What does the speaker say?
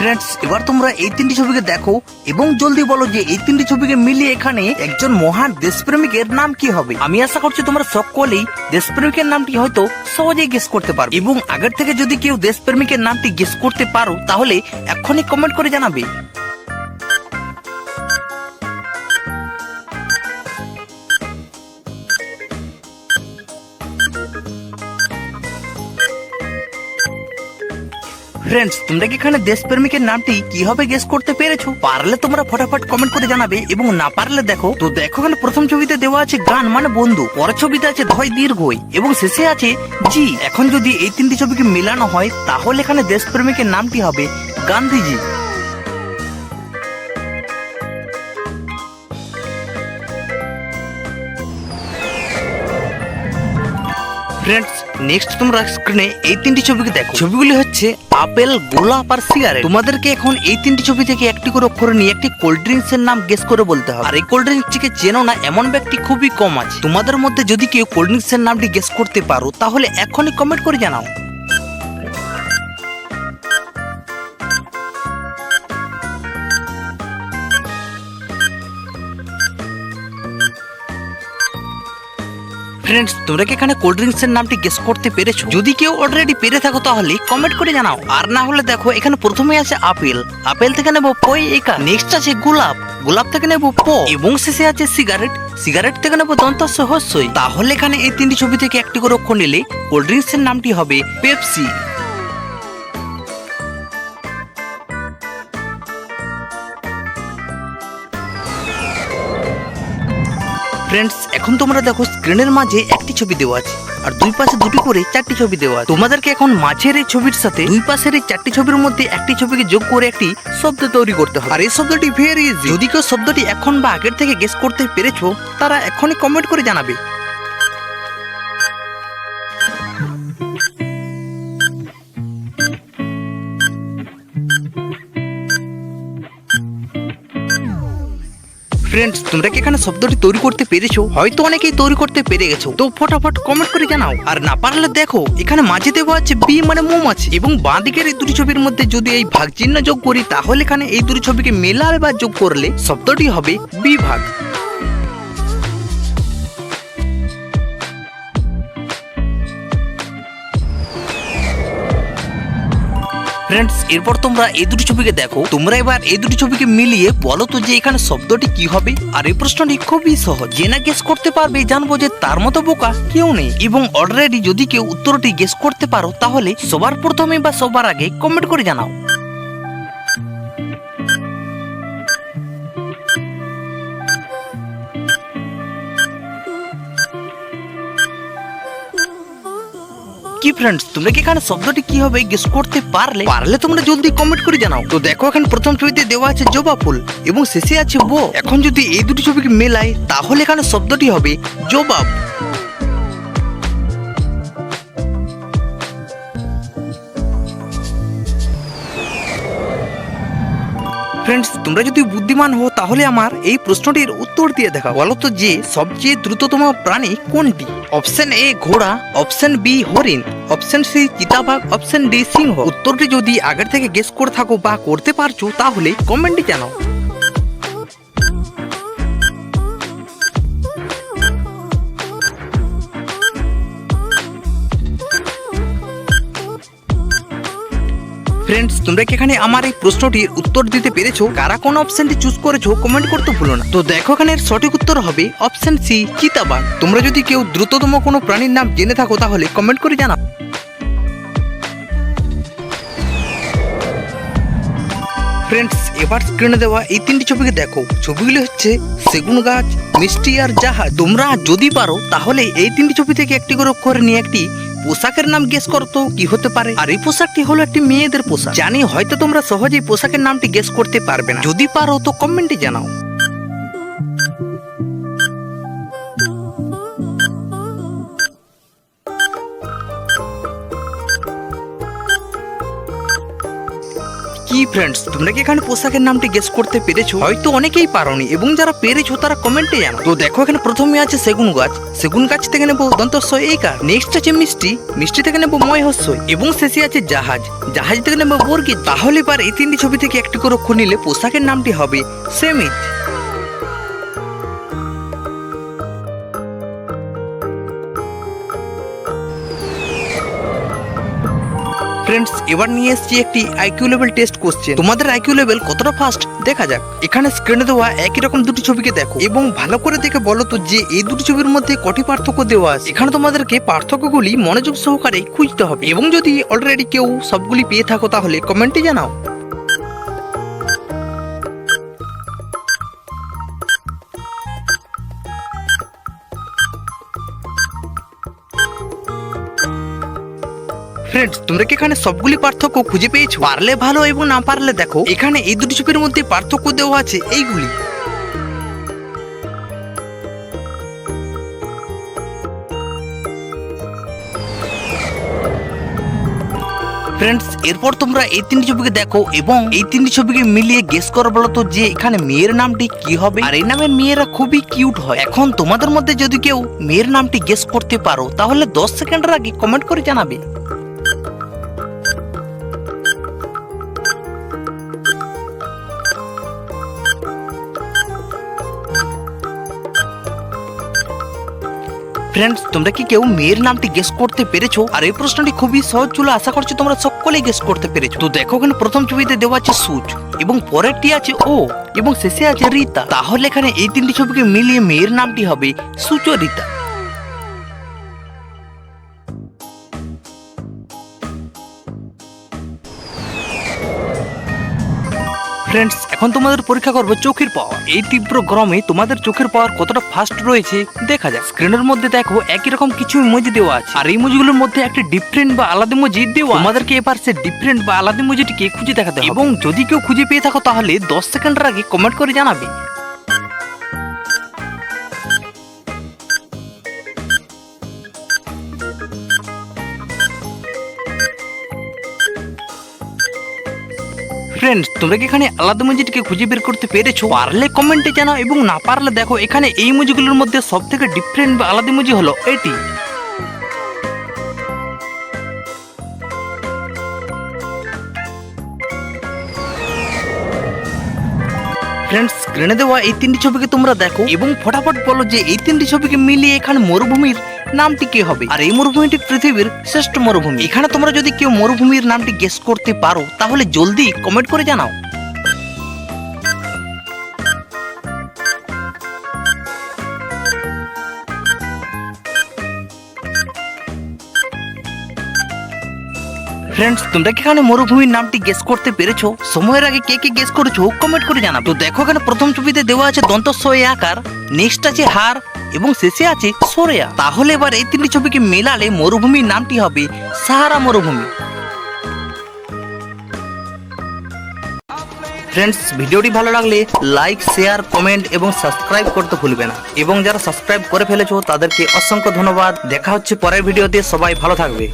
Friends, এবার তোমরা এই তিনটি ছবিকে দেখো এবং জলদি বলো যে এই তিনটি ছবিকে মিলিয়ে এখানে একজন মহান দেশপ্রেমিকের নাম কি হবে। আমি আশা করছি তোমরা সকলেই দেশপ্রেমিকের নামটি হয়তো সহজেই গেস করতে পারো এবং আগের থেকে যদি কেউ দেশপ্রেমিকের নামটি গেস করতে পারো, তাহলে এখনই কমেন্ট করে জানাবে। ফ্রেন্ডস তোমরা কি এখানে দেশপ্রেমিকের নামটি কীভাবে গেস করতে পেরেছ? পারলে তোমরা ফটাফট কমেন্ট করে জানাবে এবং না পারলে দেখো, তো দেখো এখানে প্রথম ছবিতে দেওয়া আছে গান মানে বন্ধু। পরের ছবিতে আছে ধয় দীর্ঘই। এবং শেষে আছে জি। এখন যদি এই তিনটি ছবিকে মেলানো হয়, তাহলে এখানে দেশপ্রেমিকের নামটি হবে গান্ধীজি। ফ্রেন্ডস নেক্সট তোমরা স্ক্রিনে এই তিনটি ছবিকে দেখো। ছবিগুলি হচ্ছে আপেল, গোলাপ আর সিগারেট। তোমাদেরকে এখন এই তিনটি ছবি থেকে একটি করে অক্ষর নিয়ে একটি কোল্ড ড্রিঙ্কস এর নাম গেস করে বলতে হবে। আর এই কোল্ড ড্রিঙ্কসটিকে চেনো না, এমন ব্যক্তি খুবই কম আছে। তোমাদের মধ্যে যদি কেউ কোল্ড ড্রিঙ্কস এর নামটি গেস করতে পারো, তাহলে এখনই কমেন্ট করে জানাও। ফ্রেন্ডস তোমরা কি এখানে কোল্ড ড্রিঙ্কস এর নামটি গেস করতে পেরেছ? যদি কেউ অলরেডি পেরে থাকো তাহলে কমেন্ট করে জানাও। আর না হলে দেখো, এখানে প্রথমে আছে আপেল। আপেল থেকে নেব পই একা। নেক্সট আছে গোলাপ। গোলাপ থেকে নেব প। এবং শেষে আছে সিগারেট সিগারেট থেকে নেব দন্ত সহস্যই তাহলে এখানে এই তিনটি ছবি থেকে একটি করে অক্ষর নিলে কোল্ড ড্রিঙ্কস এর নামটি হবে পেপসি ফ্রেন্ডস এখন তোমরা দেখো স্ক্রিনের মাঝে একটি ছবি দেওয়া আছে, আর দুই পাশে দুটি করে চারটি ছবি দেওয়া আছে। তোমাদেরকে এখন মাঝের এই ছবির সাথে দুই পাশের এই চারটি ছবির মধ্যে একটি ছবিকে যোগ করে একটি শব্দ তৈরি করতে হবে। আর এই শব্দটি ভেরি ইজি যদি কেউ শব্দটি এখন বা আগের থেকে গেস করতে পেরেছ, তারা এখনই কমেন্ট করে জানাবে। ফ্রেন্ডস তোমরা কি এখানে শব্দটি তৈরি করতে পেরেছ? হয়তো অনেকেই তৈরি করতে পেরে গেছো। তো ফটাফট কমেন্ট করে জানাও। আর না পারলে দেখো, এখানে মাঝে দেওয়া আছে বি মানে মৌমাছি এবং বাঁ দিকের এই দুটি ছবির মধ্যে যদি এই ভাগ চিহ্ন যোগ করি, তাহলে এখানে এই দুটি ছবিকে মেলা বা যোগ করলে শব্দটি হবে বিভাগ। ফ্রেন্ডস এরপর তোমরা এই দুটি ছবিকে দেখো। তোমরা এবার এই দুটি ছবিকে মিলিয়ে বলো তো যে এখানে শব্দটি কি হবে। আর এই প্রশ্নটি খুবই সহজ। যে না গেস করতে পারবে, জানব যে তার মতো বোকা কেউ নেই। এবং অলরেডি যদি কেউ উত্তরটি গেস করতে পারো, তাহলে সবার প্রথমে বা সবার আগে কমেন্ট করে জানাও। কি ফ্রেন্ডস তোমরা কি এখানে শব্দটি কি হবে গেস করতে পারলে? পারলে তোমরা জলদি কমেন্ট করে জানাও। তো দেখো, এখন প্রথম ছবিতে দেওয়া আছে জবা ফুল এবং শেষে আছে বো। এখন যদি এই দুটি ছবিকে মেলায়, তাহলে এখানে শব্দটি হবে জবাব। ফ্রেন্ডস তোমরা যদি বুদ্ধিমান হো তাহলে আমার এই প্রশ্নটির উত্তর দিয়ে দেখা। বলো তো যে, সবচেয়ে দ্রুততম প্রাণী কোনটি? অপশন এ ঘোড়া অপশন বি হরিণ অপশন সি চিতাবাঘ অপশন ডি সিংহ। উত্তরটি যদি আগের থেকে গেস করে থাকো বা করতে পারছ, তাহলে কমেন্টে জানাও। ফ্রেন্ডস তোমরা কি এখানে আমার এই প্রশ্নটির উত্তর দিতে পেরেছ? কারা কোন অপশনটি চুজ করেছ কমেন্ট করতে ভুলো না। তো দেখো এখানে সঠিক উত্তর হবে অপশন সি চিতাবাঘ। তোমরা যদি কেউ দ্রুততম কোনো প্রাণীর নাম জেনে থাকো, তাহলে কমেন্ট করে জানাও। ফ্রেন্ডস এবার স্ক্রিনে দেওয়া এই তিনটি ছবিকে দেখো। ছবিগুলি হচ্ছে সেগুন গাছ, মিষ্টি আর জাহাজ। তোমরা যদি পারো, তাহলে এই তিনটি ছবি থেকে একটি করে অক্ষরে নিয়ে একটি পোশাকের নাম গেস করতো কি হতে পারে? আর এই পোশাকটি হলো একটি মেয়েদের পোশাক। জানি হয়তো তোমরা সহজেই পোশাকের নামটি গেস করতে পারবে না। যদি পারো তো কমেন্টে জানাও। কি ফ্রেন্ডস তোমরা কি এখানে পোশাকের নামটি গেস করতে পেরেছ? হয়তো অনেকেই পারোনি, এবং যারা পেরেছ তারা কমেন্টে জানো তো দেখো এখানে প্রথমে আছে সেগুন গাছ। সেগুন গাছ থেকে নেব দন্তস্ব এইকার নেক্সট আছে মিষ্টি। মিষ্টি থেকে নেব ময় হস্যই। এবং শেষে আছে জাহাজ। জাহাজ থেকে নেব বর্গি। তাহলে এবার এই তিনটি ছবি থেকে একটি করে নিলে পোশাকের নামটি হবে সেমিজ। ফ্রেন্ডস এবার নিয়ে এসেছি একটি আইকিউ লেভেল টেস্ট কোশ্চেন তোমাদের আইকিউ লেভেল কতটা ফাস্ট দেখা যাক। এখানে স্ক্রিনে দেওয়া একই রকম দুটি ছবিকে দেখো এবং ভালো করে দেখে বলো তো যে এই দুটি ছবির মধ্যে কটি পার্থক্য দেওয়া আছে। এখানে তোমাদেরকে পার্থক্যগুলি মনোযোগ সহকারে খুঁজতে হবে এবং যদি অলরেডি কেউ সবগুলি পেয়ে থাকো তাহলে কমেন্টে জানাও। ফ্রেন্ডস তোমরা কি এখানে সবগুলি পার্থক্য খুঁজে পেয়েছ? পারলে ভালো এবং না পারলে দেখো, এখানে এই দুটি ছবির মধ্যে পার্থক্য দেওয়া আছে, এইগুলি। ফ্রেন্ডস এরপর তোমরা এই তিনটি ছবিকে দেখো এবং এই তিনটি ছবিকে মিলিয়ে গেস করো বলো তো যে এখানে মেয়ের নামটি কি হবে? আর এই নামের মেয়েরা খুবই কিউট হয়। এখন তোমাদের মধ্যে যদি কেউ মেয়ের নামটি গেস করতে পারো, তাহলে দশ সেকেন্ডের আগে কমেন্ট করে জানাবে। ফ্রেন্ডস তোমরা কি কেউ মেয়ের নামটি গেস করতে পেরেছ? আর এই প্রশ্নটি খুবই সহজ ছিল আশা করছি তোমরা সকলেই গেস করতে পেরেছ। তো দেখো, এখানে প্রথম ছবিতে দেওয়া আছে সুচ, এবং পরেরটি আছে ও, এবং শেষে আছে রীতা। তাহলে এখানে এই তিনটি ছবিকে মিলিয়ে মেয়ের নামটি হবে সুচরিতা ফ্রেন্ডস এখন তোমাদের পরীক্ষা করব চোখের পাওয়ার এই তীব্র গরমে তোমাদের চোখের পাওয়ার কতটা ফাস্ট রয়েছে, দেখা যাক। স্ক্রিনের মধ্যে দেখো, একই রকম কিছু ইমোজি দেওয়া আছে। আর এই ইমোজিগুলোর মধ্যে একটি ডিফারেন্ট বা আলাদা ইমোজি দেওয়া আমাদেরকে এবার সে ডিফারেন্ট বা আলাদা ইমোজিটিকে খুঁজে দেখাতে হবে। এবং যদি কেউ খুঁজে পেয়ে থাকো, তাহলে দশ সেকেন্ডের আগে কমেন্ট করে জানাবে। ফ্রেন্ডস তোমরা কি এখানে আলাদা মুজিটিকে খুঁজে বের করতে পেরেছ? পারলে কমেন্টে জানাও এবং না পারলে দেখো, এখানে এই মুজিগুলোর মধ্যে সব থেকে ডিফারেন্ট বা আলাদা মুজি হলো এটি। ফ্রেন্ডস স্ক্রিনে দেওয়া এই তিনটি ছবিকে তোমরা দেখো এবং ফটাফট বলো যে এই তিনটি ছবিকে মিলিয়ে এখানে মরুভূমির নামটি কি হবে? আর এই মরুভূমিটি পৃথিবীর শ্রেষ্ঠ মরুভূমি। এখানে তোমরা যদি কেউ মরুভূমির নামটি গেস করতে পারো, তাহলে জলদি কমেন্ট করে জানাও। ফ্রেন্ডস তোমরা কি এখানে মরুভূমির নামটি গেস করতে পেরেছ? সময়ের আগে কে কে গেস করেছ কমেন্ট করে জানাব। তো দেখো এখানে প্রথম ছবিতে দেওয়া আছে দন্তস্বয় আকার নেক্সট আছে হার এবং শেষে আছে সোরেয়া। তাহলে এবার এই তিনটি ছবিকে মেলালে মরুভূমির নামটি হবে সাহারা মরুভূমি। ফ্রেন্ডস ভিডিওটি ভালো লাগলে লাইক শেয়ার কমেন্ট এবং সাবস্ক্রাইব করতে ভুলবে না। এবং যারা সাবস্ক্রাইব করে ফেলেছো, তাদেরকে অসংখ্য ধন্যবাদ। দেখা হচ্ছে পরের ভিডিওতে। সবাই ভালো থাকবে।